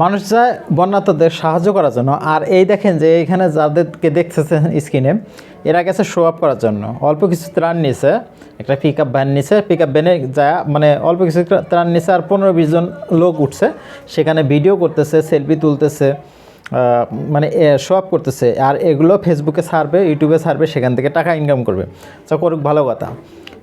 মানুষ যায় বন্যাতদের সাহায্য করার জন্য। আর এই দেখেন যে এখানে যাদেরকে দেখতেছেন স্ক্রিনে, এরা গেছে শো আপ করার জন্য। অল্প কিছু ত্রাণ নিছে, একটা পিক আপ ভ্যান নিছে। পিক আপ ভ্যানে যা মানে অল্প কিছু ত্রাণ নিছে আর পনেরো বিশ জন লোক উঠছে। সেখানে ভিডিও করতেছে সেলফি তুলতেছে মানে শো আপ করতেছে। আর এগুলো ফেসবুকে ছাড়বে ইউটিউবে ছাড়বে, সেখান থেকে টাকা ইনকাম করবে। তো করুক ভালো কথা।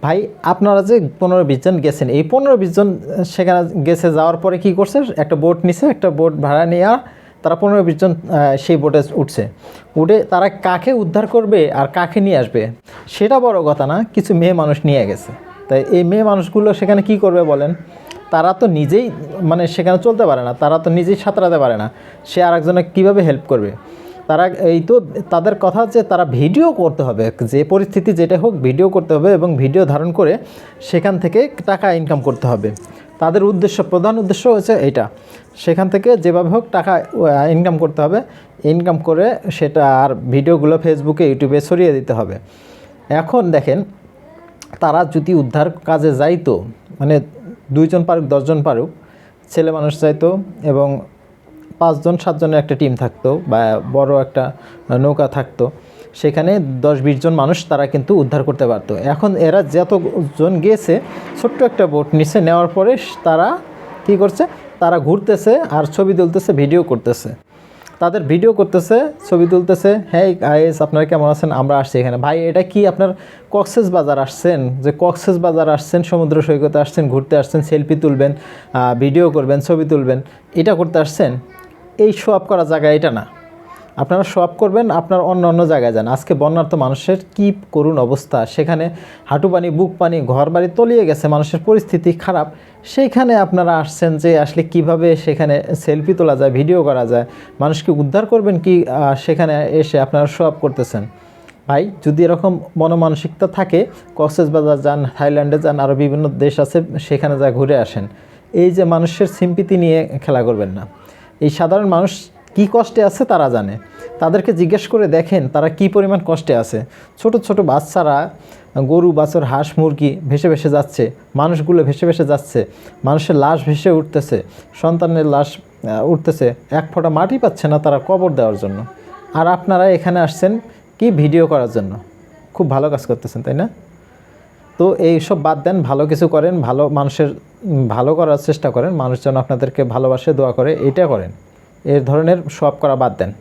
ভাই, আপনারা যে পনেরো বিশ জন গেছেন, এই পনেরো বিশ জন সেখানে গেছে যাওয়ার পরে কি করছে? একটা বোট নিছে, একটা বোট ভাড়া নিয়ে আর তারা পনেরো বিশ জন সেই বোটে উঠছে। উঠে তারা কাকে উদ্ধার করবে আর কাকে নিয়ে আসবে, সেটা বড় কথা না, কিছু মেয়ে মানুষ নিয়ে গেছে। তাই এই মেয়ে মানুষগুলো সেখানে কি করবে বলেন? তারা তো নিজেই মানে সেখানে চলতে পারে না, তারা তো নিজেই সাঁতরাতে পারে না, সে আরেকজনে কীভাবে হেল্প করবে? তারা এই তো তাদের কথা যে তারা ভিডিও করতে হবে, যে পরিস্থিতি যেটা হোক ভিডিও করতে হবে এবং ভিডিও ধারণ করে সেখান থেকে টাকা ইনকাম করতে হবে। তাদের উদ্দেশ্য, প্রধান উদ্দেশ্য হচ্ছে এইটা সেখান থেকে যেভাবে হোক টাকা ইনকাম করতে হবে। ইনকাম করে সেটা আর ভিডিওগুলো ফেসবুকে ইউটিউবে ছড়িয়ে দিতে হবে। এখন দেখেন, তারা যদি উদ্ধার কাজে যাইতো মানে দুইজন পারুক, দশজন পারুক, ছেলে মানুষ যাইতো এবং পাঁচজন, সাতজনের একটা টিম থাকতো বা বড় একটা নৌকা থাকতো। সেখানে দশ বিশ জন মানুষ তারা কিন্তু উদ্ধার করতে পারতো। এখন এরা যতজন গিয়েছে ছোট্ট একটা বোট নিচে নেওয়ার পরে তারা কি করছে, তারা ঘুরতেছে আর ছবি তুলতেছে, ভিডিও করতেছে। তাদের ভিডিও করতেছে, ছবি তুলতেছে হ্যাঁ আইএস আপনারা কেমন আছেন? আমরা আসছি এখানে। ভাই, এটা কি আপনার কক্সেস বাজার আসছেন? যে কক্সেস বাজার আসছেন, সমুদ্র সৈকতে আসছেন, ঘুরতে আসছেন, সেলফি তুলবেন ভিডিও করবেন, ছবি তুলবেন, এটা করতে আসছেন? এই শো আপ করা জায়গা এটা না। আপনারা শো আপ করবেন, আপনার অন্য অন্য জায়গায় যান। আজকে বন্যার্থ মানুষের কি করুণ অবস্থা। সেখানে হাঁটু পানি, বুক পানি, ঘর বাড়ি তলিয়ে গেছে, মানুষের পরিস্থিতি খারাপ। সেইখানে আপনারা আসছেন যে আসলে কীভাবে সেখানে সেলফি তোলা যায় ভিডিও করা যায়। মানুষকে উদ্ধার করবেন কি সেখানে এসে আপনারা শো আপ করতেছেন। ভাই, যদি এরকম মনোমানসিকতা থাকে কক্সেস বাজার যান, থাইল্যান্ডে যান আরও বিভিন্ন দেশ আছে, সেখানে যা ঘুরে আসেন। এই যে মানুষের সিম্পিতি নিয়ে খেলা করবেন না। এই সাধারণ মানুষ কি কষ্টে আছে তারা জানে। তাদেরকে জিজ্ঞেস করে দেখেন তারা কি পরিমাণ কষ্টে আছে। ছোট ছোট বাচ্চারা, গরু, বাছর, হাঁস, মুরগি ভেসে ভেসে যাচ্ছে, মানুষগুলো ভেসে ভেসে যাচ্ছে, মানুষের লাশ ভেসে উঠতেছে, সন্তানের লাশ উঠতেছে, এক ফোঁটা মাটি পাচ্ছে না তারা কবর দেওয়ার জন্য। আর আপনারা এখানে আসছেন কি ভিডিও করার জন্য? খুব ভালো কাজ করতেছেন, তাই না? তো এই সব বাদ দেন, ভালো কিছু করেন, ভালো মানুষের ভালো করার চেষ্টা করেন মানুষজন আপনাদেরকে ভালোবাসে, দোয়া করে, এটা করেন। এর ধরনের সব করা বাদ দেন।